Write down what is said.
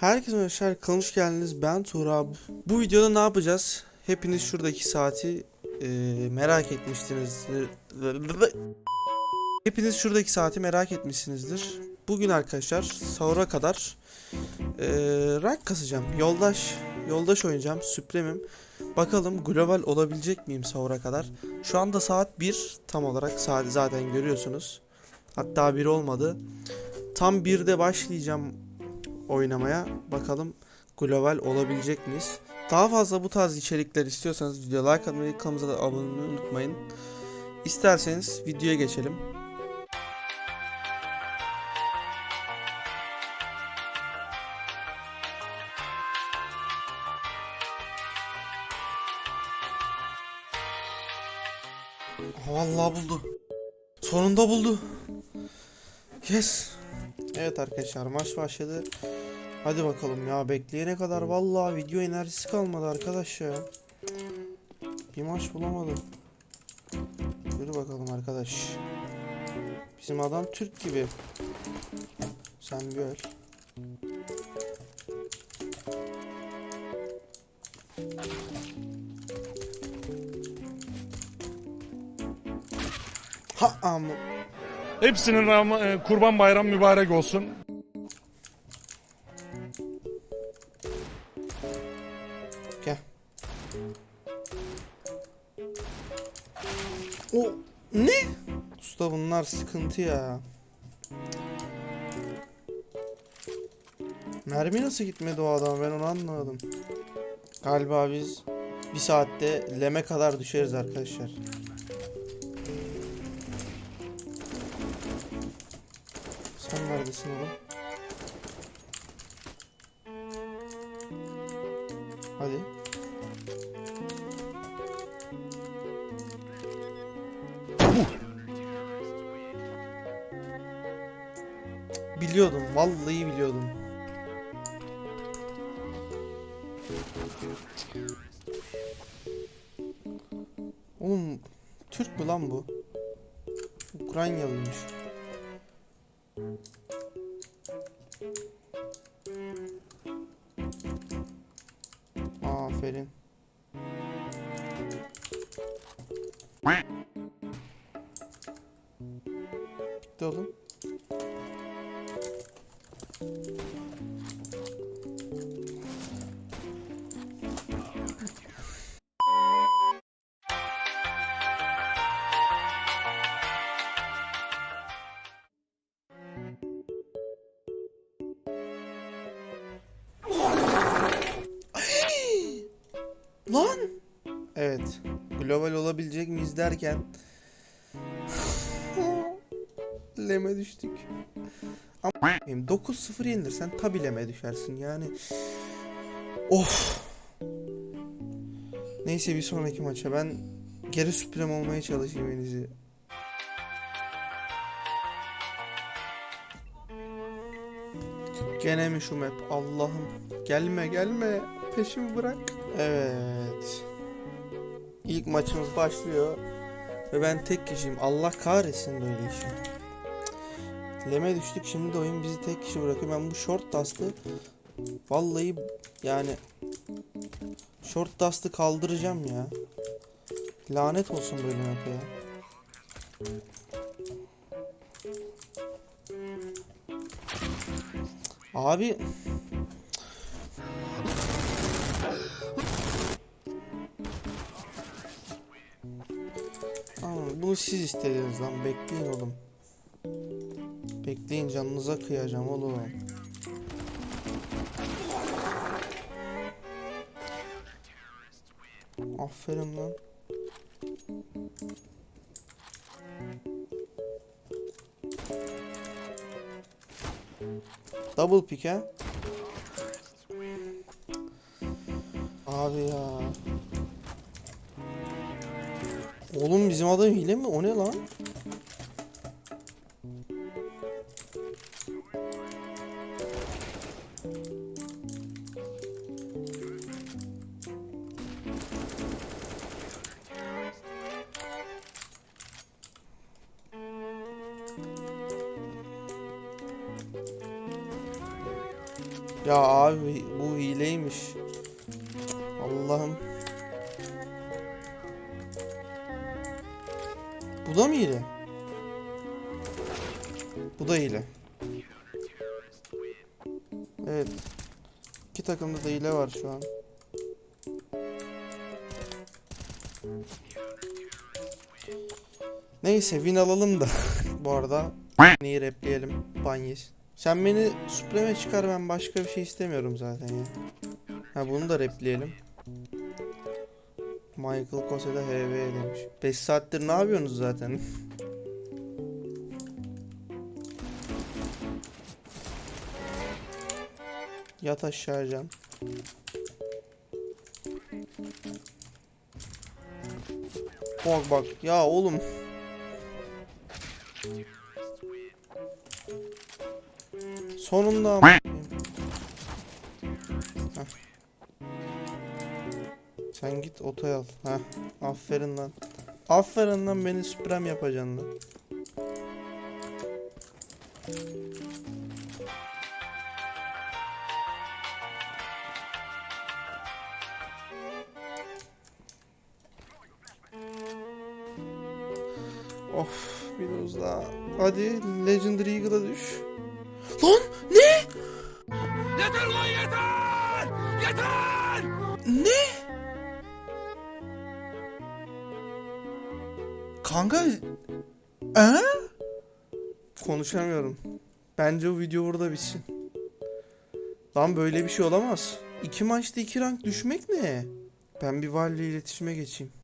Herkese arkadaşlar kanalıma geldiniz. Ben Tuğra. Bu videoda ne yapacağız? Hepiniz şuradaki saati e, merak etmişsinizdir. Hepiniz şuradaki saati merak etmişsinizdir. Bugün arkadaşlar sahura kadar e, rank kasacağım. Yoldaş yoldaş oynayacağım. Süpremim. Bakalım global olabilecek miyim sahura kadar? Şu anda saat 1 tam olarak saati zaten görüyorsunuz. Hatta 1 olmadı. Tam 1'de başlayacağım oynamaya. Bakalım global olabilecek miyiz? Daha fazla bu tarz içerikler istiyorsanız video like atmayı, kanalımıza da abone olmayı unutmayın. İsterseniz videoya geçelim. Vallahi buldu. Sonunda buldu. Yes. Evet arkadaşlar maç başladı. Hadi bakalım ya bekleyene kadar vallahi video enerjisi kalmadı arkadaş ya. Bir maç bulamadım. Yürü bakalım arkadaş. Bizim adam Türk gibi. Sen bir öl. Ha ama Hepsinin e, kurban bayram mübarek olsun. Gel. O ne? Usta bunlar sıkıntı ya. Mermi nasıl gitmedi o adam ben onu anlamadım. Galiba biz bir saatte leme kadar düşeriz arkadaşlar. Sen neredesin oğlum? Hadi. Biliyordum, vallahi biliyordum. Oğlum Türk mü lan bu? Ukraynalıymış. Bitti oğlum. Evet. Global olabilecek miyiz derken leme düştük. Ama 9-0 yenilirsen tabi leme düşersin yani. Of. Neyse bir sonraki maça ben geri süprem olmaya çalışayım en iyisi. Gene mi şu map? Allah'ım. Gelme gelme. Peşimi bırak. Evet. İlk maçımız başlıyor. Ve ben tek kişiyim. Allah kahretsin böyle işi. Leme düştük. Şimdi de oyun bizi tek kişi bırakıyor. Ben bu short dust'ı vallahi yani short dust'ı kaldıracağım ya. Lanet olsun böyle map ya. Abi Bunu siz istediniz lan. Bekleyin oğlum. Bekleyin canınıza kıyacağım oğlum. Aferin lan. Double pick ha. Abi ya. Oğlum bizim adam hile mi? O ne lan? Ya abi bu hileymiş. Allah'ım. Bu da mı hile? Bu da hile. Evet. İki takımda da hile var şu an. Neyse win alalım da bu arada neyi repleyelim Banyes. Sen beni Supreme çıkar ben başka bir şey istemiyorum zaten ya. Ha bunu da repleyelim. Michael Kose'de HV demiş. 5 saattir ne yapıyorsunuz zaten? Yat aşağı can. Bak bak ya oğlum. Sonunda Sen git otoy al. Heh. Aferin lan. Aferin lan beni süprem yapacaksın lan. Of biraz daha. Hadi Legendary Eagle'a düş. Lan ne? Yeter lan yeter! Yeter! Ne? Kanka ee? Konuşamıyorum. Bence bu video burada bitsin. Lan böyle bir şey olamaz. İki maçta iki rank düşmek ne? Ben bir Vali ile iletişime geçeyim.